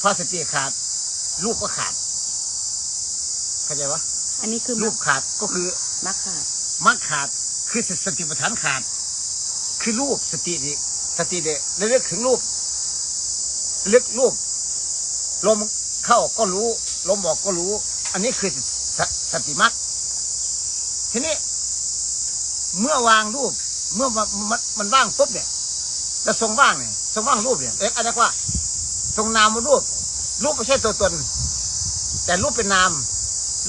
พอสติขาดรูปก็ขาดเข้าใจปะอันนี้คือรูปขาดก็คือมักขาดมรรคขาดคือสติปัฏฐานขาด คือรูปสตินี่สติเดระลึกถึงรูประลึกรูปลมเข้าก็รู้ ลมออกก็รู้ อันนี้คือสสติมรรคทีนี้ เมื่อวางรูป เมื่อมันมันมันว่างปุ๊บเนี่ยแล้วทรงว่างเนี่ยทรงว่างรูปเนี่ยเอ๊ะอะไรว่า ทรงนามรูป รูปไม่ใช่ตัวตน แต่รูปเป็นนาม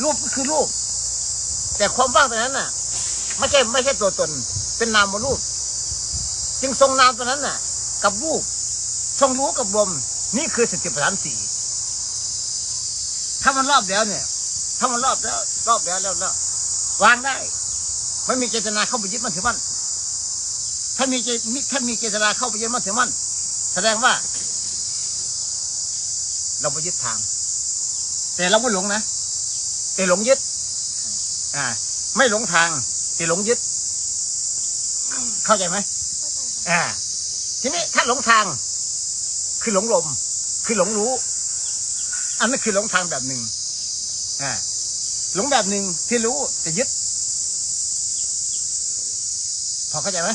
รูปก็คือรูป แต่ความว่างตรงนั้นน่ะ ไม่ใช่ไม่ใช่ตัวตน เป็นนามรูป จึงทรงนามตัวนั้นน่ะ กับรูป ทรงรู้กับลมนี่คือสติปัฏฐานสี่ถ้ามันรอบแล้วเนี่ย ถ้ามันรอบแล้ว รอบแล้วแล้วแล้ววางได้ไม่มีเจตนาเข้าไปยึดมั่นถือมั่นถ้ามีเจถ้ามีเจตนาเข้าไปยึดมั่นถือมั่นแสดงว่า เราไปยึดทาง แต่เราไม่หลงนะแต่หลงยึด อ่า ไม่หลงทางแต่หลงยึด เข้าใจไหมอ่า ทีนี้ถ้าหลงทาง คือหลงลม คือหลงรู้ อันนั้นคือหลงทางแบบหนึ่งอ่าหลงแบบหนึ่งที่รู้แต่ยึด พอเข้าใจไหม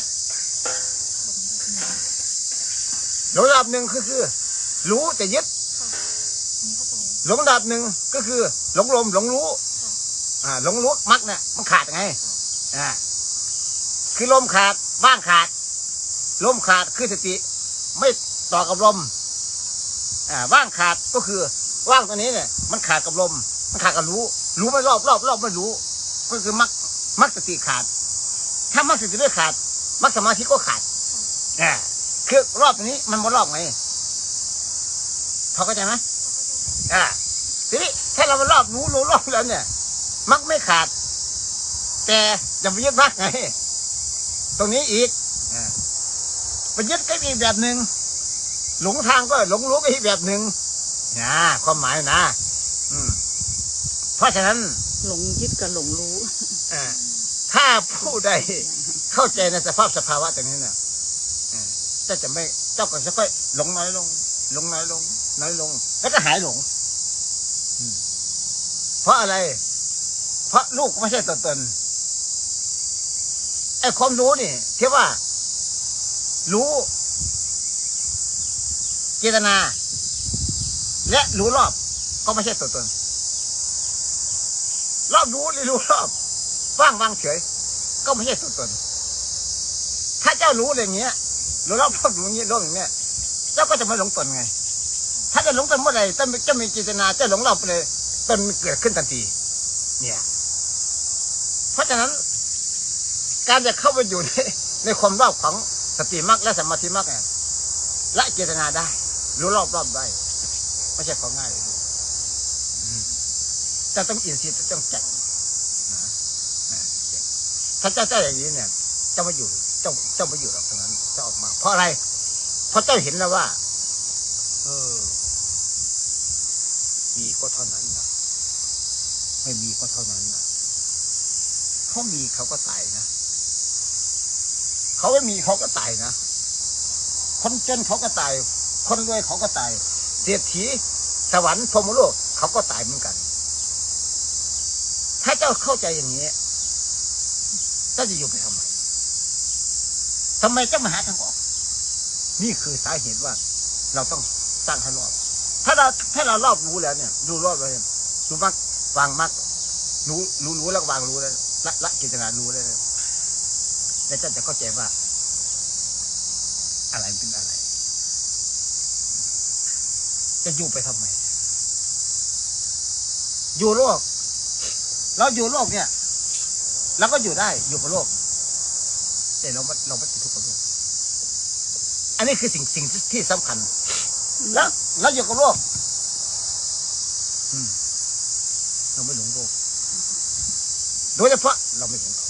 หลงระดับหนึ่งก็คือ รู้แต่ยึด หลงระดับหนึ่งก็คือ หลงลมหลงรู้ อ่า หลงรู้มักเนี่ยมันขาดไง อ่า คือลมขาดบ้างขาด ลมขาดคือสติ ไม่ต่อกับลม อ่า ว่างขาดก็คือ ว่างตัวนี้เนี่ย มันขาดกับลม มันขาดกับรู้ รู้ไม่รอบรอบรอบไม่รู้ ก็คือมักมักสติขาด ถ้ามักสติไม่ขาด มักสมาธิก็ขาดอ่าคือรอบนี้มันไม่รอบไงพอเข้าใจไหม อ่าทีนี้ถ้าเรามารอบรู้รู้รอบแล้วเนี่ย มักไม่ขาด แต่อย่าไปยึดมักไงตรงนี้อีกอ่าไปยึดก็อีกแบบหนึ่งหลงทางก็หลงรู้ก็อีกแบบหนึ่งนะความหมายนะ อืม เพราะฉะนั้น หลงยึดกับหลงรู้อ่าถ้าผู้ใดเข้าใจในสภาพสภาวะตรงนี้เนี่ยอ่าเจ้าจะไม่เจ้าก็จะค่อยหลงน้อยลง หลงน้อยลง น้อยลงแล้วก็หายหลงเพราะอะไร เพราะลูกไม่ใช่ตัวตนไอ้ความรู้นี่เที่ว่า รู้ เจตนา และรู้รอบ ก็ไม่ใช่ตัวตน รอบรู้หรือรู้รอบว่างว่างเฉย ก็ไม่ใช่ตัวตน ถ้าเจ้ารู้อย่างเงี้ยรู้รอบรอบรู้เงี้ยรู้อย่างเงี้ย เจ้าก็จะไม่หลงตนไง ถ้าจะหลงตนเมื่อไหร่จะจะมีเจตนาจะหลงรอบไปเลยตนเกิดขึ้นทันที เนี่ย เพราะฉะนั้น การจะเข้าไปอยู่ในในความรอบของสติมรรคและสมาธิมรรคเนี่ยละเจตนาได้ รู้รอบรอบได้ไม่ใช่ของง่ายเลยแต่ต้องอินทรีย์ต้องแก่งนะถ้าเจ้าเจ้าอย่างนี้เนี่ยเจ้าไม่อยู่เจ้าเจ้าไม่อยู่หรอกตรงนั้นเจ้าออกมา เพราะอะไร เพราะเจ้าเห็นแล้วว่า เออ มีก็เท่านั้นนะไม่มีก็เท่านั้นนะเขามีเขาก็ตายนะเขาไม่มีเขาก็ตายนะคนจนเขาก็ตาย คนรวยเขาก็ตาย เศรษฐีสวรรค์พรมโลกเขาก็ตายเหมือนกัน ถ้าเจ้าเข้าใจอย่างนี้เจ้าจะอยู่ไปทำไมทำไมเจ้ามาหาทางออก นี่คือสาเหตุว่า เราต้องสร้างให้รอบ ถ้าเราถ้าเรารอบรู้แล้วเนี่ย ดูรอบเลยดูมักวางมักรู้รู้รู้แล้วก็วางรู้แล้วละละกิจนารู้แล้วแล้วเจ้าจะเข้าใจว่า อะไรเป็นอะไร จะอยู่ไปทำไมอยู่โลก เราอยู่โลกเนี่ยเราก็อยู่ได้อยู่กับโลก แต่เราไม่เราไม่ติดทุกข์กับโลก อันนี้คือสิ่งสิ่งที่ที่สำคัญ แล้วเราอยู่กับโลกอืมเราไม่หลงโลก โดยเฉพาะเราไม่หลงเขา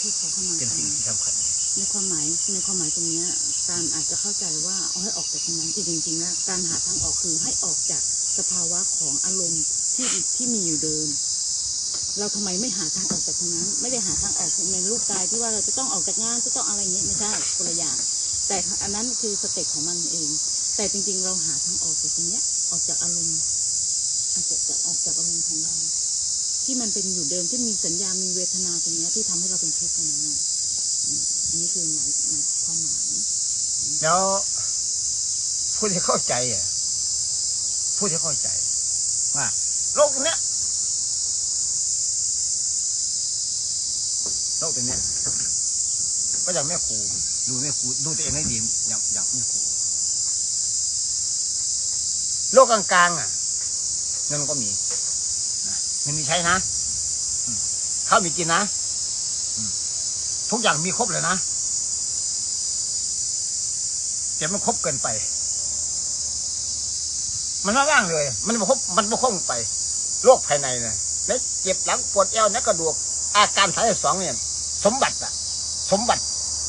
ที่เขาเข้ามาเป็นสิ่งที่สำคัญในความหมายในความหมายตรงเนี้ยการอาจจะเข้าใจว่าเอาให้ออกจากตรงนั้นจริงจริงๆแล้วการหาทางออกคือให้ออกจากสภาวะของอารมณ์ที่ที่มีอยู่เดิม เราทำไมไม่หาทางออกจากตรงนั้น ไม่ได้หาทางออกในรูปกายที่ว่าเราจะต้องออกจากงานจะต้องอะไรอย่างเงี้ยไม่ใช่คนละอย่าง แต่อันนั้นคือสเต็ปของมันเอง แต่จริง ๆ เราหาทางออกจากตรงเนี้ย ออกจากอารมณ์อาจจะออกจากอารมณ์ของเรา ที่มันเป็นอยู่เดิมที่มีสัญญา มีเวทนาตรงเนี้ยที่ทำให้เราเป็นทุกข์กันนะอันนี้คือหมายหมายความหมาย แล้วผู้ที่เข้าใจอะผู้ที่เข้าใจ ว่าโลกเนี้ยโลกตัวเนี้ยก็อย่างแม่ครู ดูแม่ครูดูตัวเองให้ดีอย่างอย่างแม่ครูโลกกลางๆอะเงินก็มีเงินมีใช้นะข้าวมีกินนะทุกอย่างมีครบเลยนะแต่มันครบเกินไป มันไม่ว่างเลย มันไม่ครบมันไม่ครบไปโรคภายในเนี่ยแล้วเจ็บหลังปวดเอวนักกระดูกอาการสายสองเนี่ย สมบัติอะสมบัติ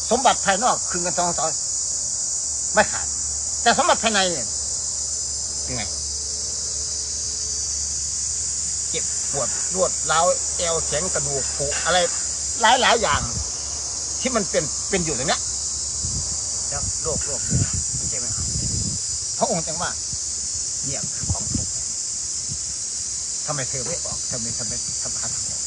สมบัติภายนอกคือเงินทองทองไม่ขาด แต่สมบัติภายในเนี่ยเป็นไงเจ็บปวดรวดร้าวเอวแข็งกระดูกผุอะไร หลายหลายๆอย่าง ที่มันเป็นเป็นอยู่ตรงเนี้ยแล้วโรคโรคนี้ไม่ใช่ไหมหายพระองค์จังว่าเนี่ยคือของทุกข์ทำไมเธอไม่ออกทำไมทำไมทำหาทางออก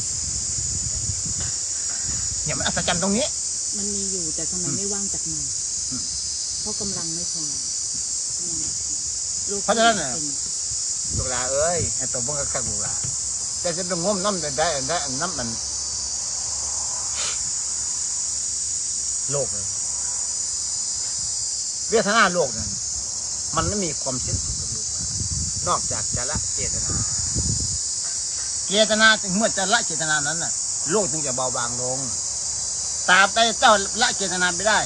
เนี่ยมันอัศจรรย์ตรงนี้ มันมีอยู่แต่ทำไมอืมไม่ว่างจากมันอืมเพราะกำลังไม่พอกำลังไม่พอโลกเพราะฉะนั้นน่ะเป็นลูกหลาเอ้ยไอ้ตัวมึงก็แค่ลูกหลาแต่จะไปงมน้ำได้ได้ได้น้ำมัน โลกเลยเวทนาโลกนั้นมันไม่มีความสิ้นสุดกับลูกหลานอกจากจะละเจตนาเจตนาจึงเมื่อจะละเจตนานั้นน่ะ โลกจึงจะเบาบางลง ตราบใดเจ้าละเจตนาไม่ได้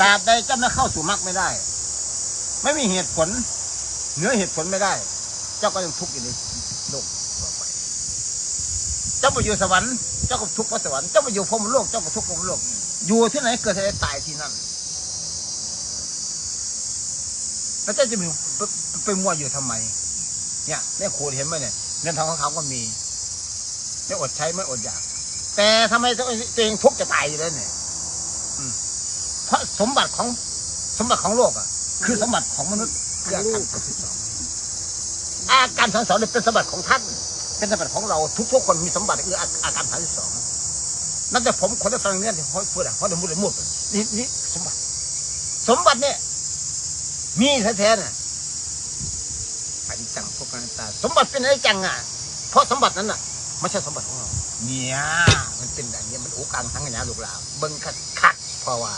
ตราบใดเจ้าไม่เข้าสู่มรรคไม่ได้ ไม่มีเหตุผล เหนือเหตุผลไม่ได้ เจ้าก็ยังทุกข์อยู่ในโลกต่อไป เจ้าไปอยู่สวรรค์เจ้าก็ทุกข์เพราะสวรรค์เจ้าไปอยู่พรหมโลกเจ้าก็ทุกข์พรหมโลก อยู่ที่ไหนเกิดที่ไหนตายที่นั่นแล้วเจ้าจะไปไปมัวอยู่ทำไม เนี่ยแม่ครูเห็นไหมเนี่ยเงินทองของเขาก็มี ไม่อดใช้ไม่อดอยาก แต่ทำไมตัวเองทุกข์จะตายอยู่แล้วเนี่ยอืมเพราะสมบัติของสมบัติของโลกอะ คือสมบัติของมนุษย์คืออาการสามสิบสองอาการสามสิบสองเนี่ยเป็นสมบัติของท่าน เป็นสมบัติของเราทุกๆคนมีสมบัติคืออาอาการสามสิบสองนั่นแต่ผมคนได้ฟังเนี่ยที่เขาพูดอะเขาได้พูดเลยหมดนี่นี่สมบัติ สมบัติเนี่ยมีแท้ๆน่ะอนิจจังพวกนันตาสมบัติเป็นอนิจจังอะเพราะสมบัตินั้นน่ะ ไม่ใช่สมบัติของเราเนี่ยมันเป็นแบบนี้มันอุกังทั้งอย่างลูกหลานเบิ้งคักคักๆเพราะว่า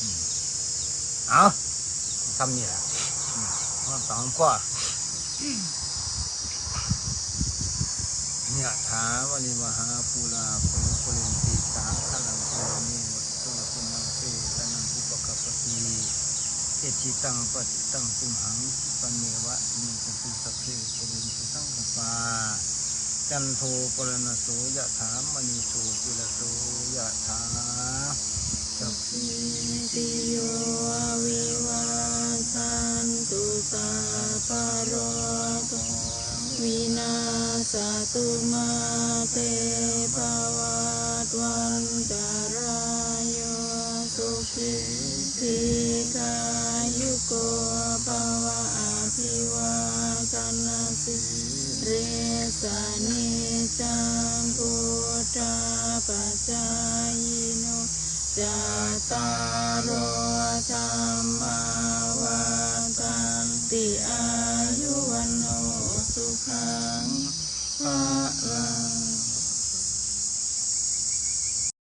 อืมเอาทำนี่แหละอืมข้อสองก็เนี่ยถาวริวหาปูลาโพโพเรนติสาขลังโพเมวัตโตสุนังเปตนังอุปกปปติเอจิตังปฏิตังตุมหังคิปะเมวะมิจตุสัพเพโพเรนติสังกปา จันโทปรณโสยะถามณีโชติละโสยะถาสัพพิติโยวิวัชันตุสัพพะโรโควินาสตุมาเตภวัตวันตรายโยสุขิทิกายุโกภวะ ริสานิจังพุทธาปัจจายโนจัตตารโอธรรมาวันตันติอายุวันโนสุขังภะลัง